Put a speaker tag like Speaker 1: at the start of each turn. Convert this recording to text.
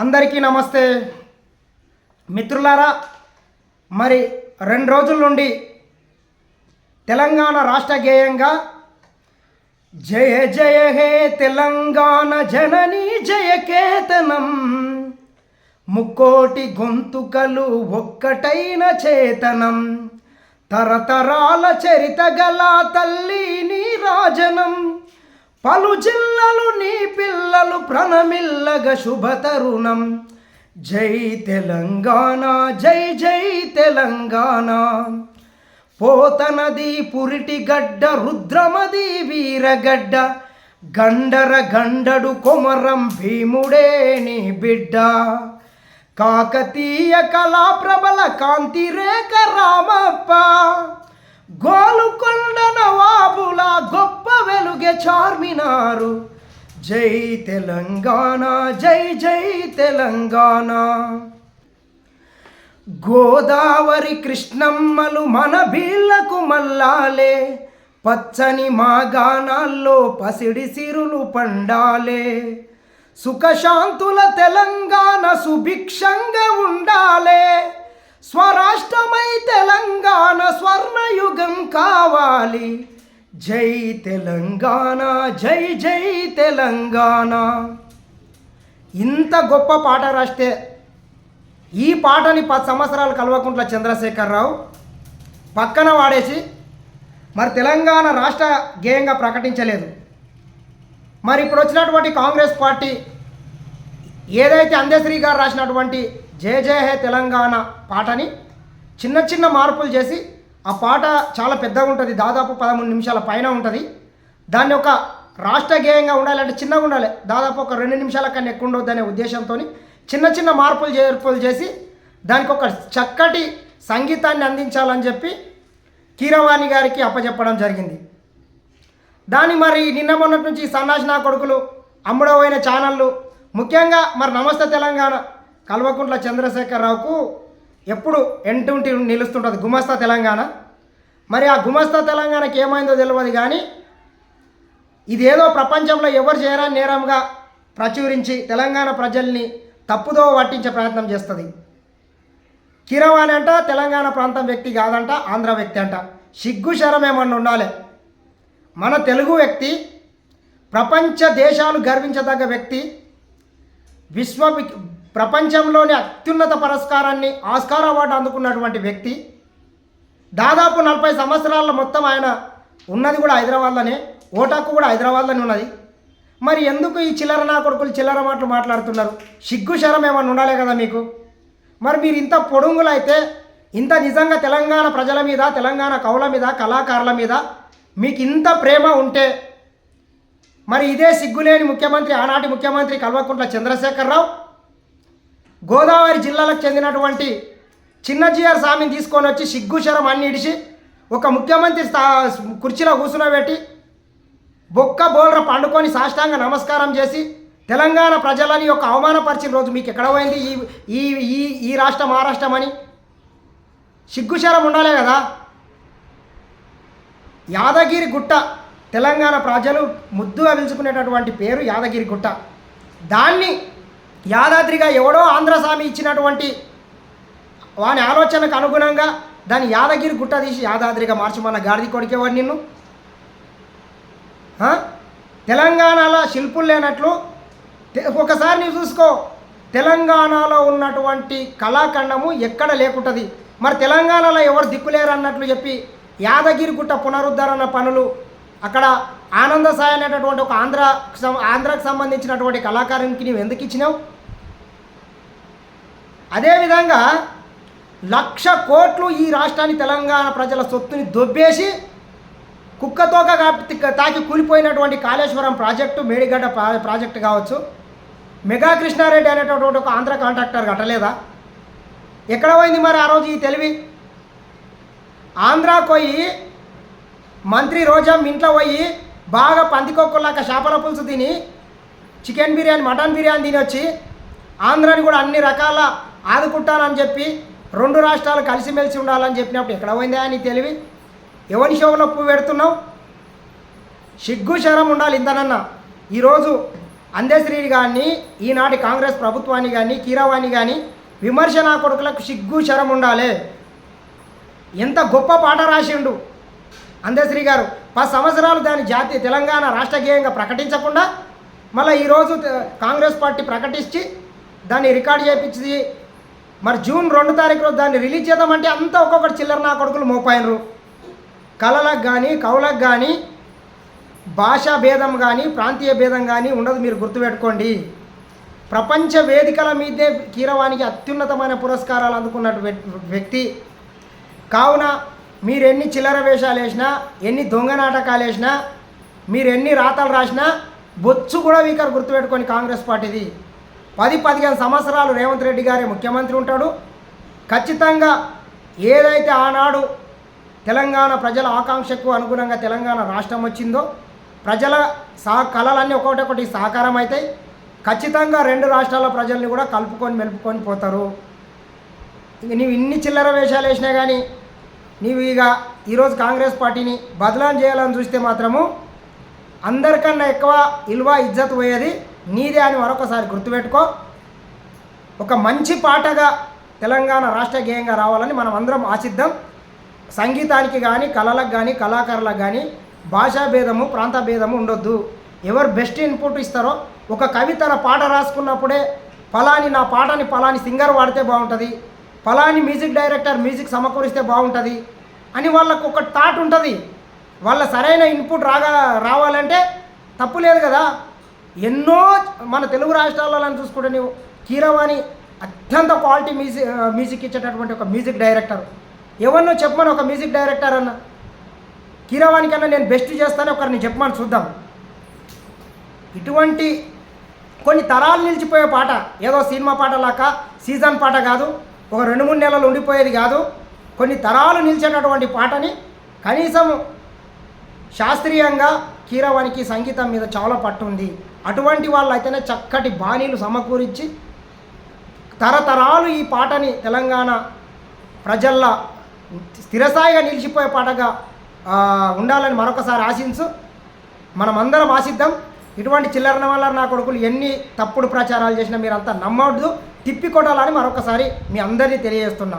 Speaker 1: అందరికీ నమస్తే. మిత్రులారా మరి రెండు రోజుల నుండి తెలంగాణ రాష్ట్ర గేయంగా జయ జయ హే తెలంగాణ జనని జయ కేతనం. ముక్కోటి గొంతుకలు ఒక్కటైన చేతనం. తరతరాల చరిత గల తల్లి నీ రాజనం. పలు జిల్లలు నీ ప్రణమిల్లగ శుభ తరుణం. జై తెలంగాణ జై జై తెలంగాణ. పోతనది పురిటి గడ్డ రుద్రమది వీరగడ్డ. గండర గండడు కొమరం భీముడే నీ బిడ్డ. కాకతీయ కళా ప్రబల కాంతిరేఖ రామప్ప. గోలుకొండ నవాబుల గొప్ప వెలుగె చార్మినారు. జై తెలంగాణ జై జై తెలంగాణ. గోదావరి కృష్ణమ్మలు మన బీళ్ళకు మల్లాలే పచ్చని మా గానాల్లో పసిడి సిరులు పండాలే. సుఖశాంతుల తెలంగాణ సుభిక్షంగా ఉండాలే. స్వరాష్ట్రమై తెలంగాణ స్వర్ణయుగం కావాలి. జై తెలంగాణ జై జై తెలంగాణ. ఇంత గొప్ప పాట రాస్తే ఈ పాటని పది సంవత్సరాలు కల్వకుంట్ల చంద్రశేఖరరావు పక్కన వాడేసి మరి తెలంగాణ రాష్ట్ర గేయంగా ప్రకటించలేదు. మరి ఇప్పుడు వచ్చినటువంటి కాంగ్రెస్ పార్టీ ఏదైతే అందశ్రీ గారు రాసినటువంటి జయ జయ హే తెలంగాణ పాటని చిన్న చిన్న మార్పులు చేసి ఆ పాట చాలా పెద్దగా ఉంటుంది దాదాపు పదమూడు నిమిషాల పైన ఉంటుంది. దాన్ని ఒక రాష్ట్ర గేయంగా ఉండాలంటే చిన్నగా ఉండాలి. దాదాపు ఒక రెండు నిమిషాల కన్నా ఎక్కువ ఉండవద్దనే ఉద్దేశంతో చిన్న చిన్న మార్పులు చేర్పులు చేసి దానికి ఒక చక్కటి సంగీతాన్ని అందించాలని చెప్పి కీరవాణి గారికి అప్పచెప్పడం జరిగింది. దాని మరి నిన్న మొన్నటి నుంచి సన్నాసి నా కొడుకులు అమ్ముడవైన ఛానళ్ళు ముఖ్యంగా మరి నమస్తే తెలంగాణ కల్వకుంట్ల చంద్రశేఖరరావుకు ఎప్పుడు ఎంటుంటి నిలుస్తుంటుంది. గుమస్తా తెలంగాణ. మరి ఆ గుమస్తా తెలంగాణకి ఏమైందో తెలియదు కానీ ఇదేదో ప్రపంచంలో ఎవరు చేయరాని నేరంగా ప్రచురించి తెలంగాణ ప్రజల్ని తప్పుదో పట్టించే ప్రయత్నం చేస్తుంది. కిరవాణి అంట తెలంగాణ ప్రాంతం వ్యక్తి కాదంట ఆంధ్ర వ్యక్తి అంట. సిగ్గు శరం ఏమన్నా ఉండాలి. మన తెలుగు వ్యక్తి ప్రపంచ దేశాలు గర్వించదగ్గ వ్యక్తి విశ్వ ప్రపంచంలోని అత్యున్నత పురస్కారాన్ని ఆస్కార్ అవార్డు అందుకున్నటువంటి వ్యక్తి. దాదాపు నలభై సంవత్సరాల మొత్తం ఆయన ఉన్నది కూడా హైదరాబాద్లోనే ఓటాకు కూడా హైదరాబాద్లోనే ఉన్నది. మరి ఎందుకు ఈ చిల్లర నా కొడుకులు చిల్లర మాటలు మాట్లాడుతున్నారు? సిగ్గు శరం ఏమన్నా ఉండాలి కదా మీకు? మరి మీరు ఇంత పొడుగులు అయితే ఇంత నిజంగా తెలంగాణ ప్రజల మీద తెలంగాణ కవుల మీద కళాకారుల మీద మీకు ఇంత ప్రేమ ఉంటే మరి ఇదే సిగ్గులేని ముఖ్యమంత్రి ఆనాటి ముఖ్యమంత్రి కల్వకుంట్ల చంద్రశేఖరరావు గోదావరి జిల్లాలకు చెందినటువంటి చిన్నజీఆర్ స్వామిని తీసుకొని వచ్చి సిగ్గుశరం అన్ని ఇడిచి ఒక ముఖ్యమంత్రి స్థా కుర్చీలో కూర్చునబెట్టి బొక్క బోల్ర పండుకొని సాష్టాంగ నమస్కారం చేసి తెలంగాణ ప్రజలని ఒక అవమానపరిచిన రోజు మీకు ఎక్కడ పోయింది? ఈ ఈ ఈ ఈ రాష్ట్రం ఆ రాష్ట్రం అని సిగ్గుశరం ఉండాలే కదా. యాదగిరి గుట్ట తెలంగాణ ప్రజలు ముద్దుగా పిలుచుకునేటటువంటి పేరు యాదగిరి గుట్ట. దాన్ని యాదాద్రిగా ఎవడో ఆంధ్రస్వామి ఇచ్చినటువంటి వాని ఆలోచనకు అనుగుణంగా దాన్ని యాదగిరి గుట్ట తీసి యాదాద్రిగా మార్చమన్న గాడిది కొడికేవాడు నిన్ను? తెలంగాణలో శిల్పులు లేనట్లు ఒకసారి నువ్వు చూసుకో. తెలంగాణలో ఉన్నటువంటి కళాఖండము ఎక్కడ లేకుంటుంది. మరి తెలంగాణలో ఎవరు దిక్కులేరు అన్నట్లు చెప్పి యాదగిరిగుట్ట పునరుద్ధరణ పనులు అక్కడ ఆనంద సాయి అనేటటువంటి ఒక ఆంధ్ర సం- సంబంధించినటువంటి కళాకారునికి నువ్వు ఎందుకు ఇచ్చినావు? అదేవిధంగా లక్ష కోట్లు ఈ రాష్ట్రాన్ని తెలంగాణ ప్రజల సొత్తుని దొబ్బేసి కుక్కతోక తాకి కూలిపోయినటువంటి కాళేశ్వరం ప్రాజెక్టు మేడిగడ్డ ప్రా- ప్రాజెక్టు కావచ్చు. మెగా కృష్ణారెడ్డి అనేటటువంటి ఒక ఆంధ్ర కాంట్రాక్టర్ కట్టలేదా? ఎక్కడ పోయింది మరి ఆ రోజు ఈ తెలివి? ఆంధ్రాకు పోయి మంత్రి రోజా ఇంట్లో పోయి బాగా పందికొక్కులాక చేపల పులుసు తిని చికెన్ బిర్యానీ మటన్ బిర్యానీ తిని వచ్చి ఆంధ్రాని కూడా అన్ని రకాల ఆదుకుంటానని చెప్పి రెండు రాష్ట్రాలు కలిసిమెలిసి ఉండాలని చెప్పినప్పుడు ఎక్కడ పోయిందా అని తెలివి. ఎవరి షోలో పువ్వు పెడుతున్నావు? సిగ్గు శరం ఉండాలి ఇంతనన్న. ఈరోజు అందశ్రీని కానీ ఈనాటి కాంగ్రెస్ ప్రభుత్వాన్ని కానీ కీరవాణి కానీ విమర్శన కొడుకులకు సిగ్గు శరం ఉండాలి. ఎంత గొప్ప పాట రాసిండు. అందశ్రీ గారు పది సంవత్సరాలు దాని జాతీయ తెలంగాణ రాష్ట్ర గేయంగా ప్రకటించకుండా మళ్ళీ ఈరోజు కాంగ్రెస్ పార్టీ ప్రకటించి దాన్ని రికార్డ్ చేయించి మరి జూన్ రెండు తారీఖు రోజు దాన్ని రిలీజ్ చేద్దామంటే అంతా ఒక్కొక్కటి చిల్లర నా కొడుకులు మోపాయినరు కళలకు కానీ కవులకు కానీ భాషా భేదం కానీ ప్రాంతీయ భేదం కానీ ఉండదు మీరు గుర్తుపెట్టుకోండి. ప్రపంచ వేదికల మీదే కీరవానికి అత్యున్నతమైన పురస్కారాలు అందుకున్న వ్యక్తి. కావున మీరు ఎన్ని చిల్లర వేషాలు వేసినా ఎన్ని దొంగ నాటకాలు వేసినా మీరు ఎన్ని రాతలు రాసినా బొచ్చు కూడా వీకర్ గుర్తుపెట్టుకొని కాంగ్రెస్ పార్టీది. పది పదిహేను సంవత్సరాలు రేవంత్ రెడ్డి గారే ముఖ్యమంత్రి ఉంటాడు. ఖచ్చితంగా ఏదైతే ఆనాడు తెలంగాణ ప్రజల ఆకాంక్షకు అనుగుణంగా తెలంగాణ రాష్ట్రం వచ్చిందో ప్రజల సా కళలన్నీ ఒకటొకటి సహకారం అవుతాయి. ఖచ్చితంగా రెండు రాష్ట్రాల ప్రజల్ని కూడా కలుపుకొని మెలుపుకొని పోతారు. ఇక నీవు ఇన్ని చిల్లర వేషాలు వేసినా కానీ నీవు ఇక ఈరోజు కాంగ్రెస్ పార్టీని బదలాం చేయాలని చూస్తే మాత్రము అందరికన్నా ఎక్కువ ఇల్వా ఇజ్జత్ పోయేది నీదే అని మరొకసారి గుర్తుపెట్టుకో. ఒక మంచి పాటగా తెలంగాణ రాష్ట్ర గేయంగా రావాలని మనం అందరం ఆశిద్దాం. సంగీతానికి కానీ కళలకు కానీ కళాకారులకు కానీ భాషా భేదము ప్రాంత భేదము ఉండొద్దు. ఎవరు బెస్ట్ ఇన్పుట్ ఇస్తారో ఒక కవి తన పాట రాసుకున్నప్పుడే ఫలాని నా పాటని ఫలాని సింగర్ వాడితే బాగుంటుంది. ఫలాని మ్యూజిక్ డైరెక్టర్ మ్యూజిక్ సమకూరిస్తే బాగుంటుంది అని వాళ్ళకు ఒక థాట్ ఉంటుంది. వాళ్ళ సరైన ఇన్పుట్ రాగా రావాలంటే తప్పు లేదు కదా. ఎన్నో మన తెలుగు రాష్ట్రాలలో చూసుకుంటే నీవు కీరవాణి అత్యంత క్వాలిటీ మ్యూజిక్ మ్యూజిక్ ఇచ్చేటటువంటి ఒక మ్యూజిక్ డైరెక్టర్. ఎవరినో చెప్పమని ఒక మ్యూజిక్ డైరెక్టర్ అన్న. కీరవాణి కన్నా నేను బెస్ట్ చేస్తానని ఒకరిని చెప్పమని చూద్దాం. ఇటువంటి కొన్ని తరాలు నిలిచిపోయే పాట ఏదో సినిమా పాట లాగా సీజన్ పాట కాదు ఒక రెండు మూడు నెలలు ఉండిపోయేది కాదు. కొన్ని తరాలు నిలిచేటటువంటి పాటని కనీసం శాస్త్రీయంగా కీరవానికి సంగీతం మీద చాలా పట్టుంది. అటువంటి వాళ్ళు అయితేనే చక్కటి బాణీలు సమకూరించి తరతరాలు ఈ పాటని తెలంగాణ ప్రజల్లో స్థిరస్థాయిగా నిలిచిపోయే పాటగా ఉండాలని మరొకసారి ఆశించు. మనమందరం ఆశిద్దాం. ఇటువంటి చిల్లరన వల్ల నా కొడుకులు ఎన్ని తప్పుడు ప్రచారాలు చేసినా మీరంతా నమ్మవద్దు తిప్పికొట్టాలని మరొకసారి మీ అందరినీ తెలియజేస్తున్నా.